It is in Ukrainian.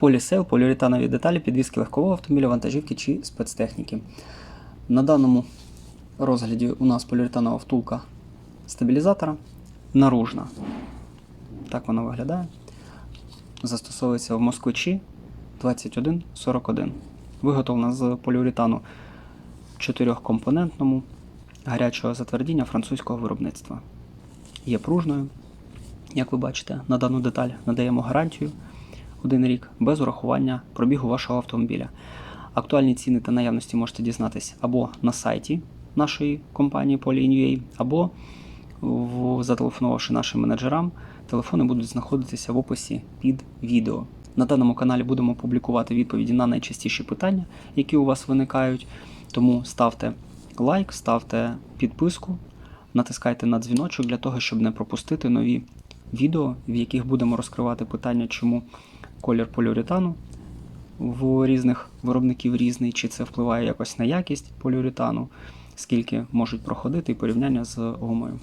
Полісейл, поліуретанові деталі, підвіски легкового автомобіля, вантажівки чи спецтехніки. На даному розгляді у нас поліуретанова втулка стабілізатора наружна. Так вона виглядає. Застосовується в москвичі 2141. Виготовлена з поліуретану чотирьохкомпонентному гарячого затвердіння французького виробництва. Є пружною. Як ви бачите, на дану деталь надаємо гарантію один рік без урахування пробігу вашого автомобіля. Актуальні ціни та наявності можете дізнатися або на сайті нашої компанії Poly.ua, або в- зателефонувавши нашим менеджерам. Телефони будуть знаходитися в описі під відео. На даному каналі будемо публікувати відповіді на найчастіші питання, які у вас виникають. Тому ставте лайк, ставте підписку, натискайте на дзвіночок для того, щоб не пропустити нові відео, в яких будемо розкривати питання, чому колір поліуретану в різних виробників різний, чи це впливає якось на якість поліуретану, скільки можуть проходити і порівняння з гумою.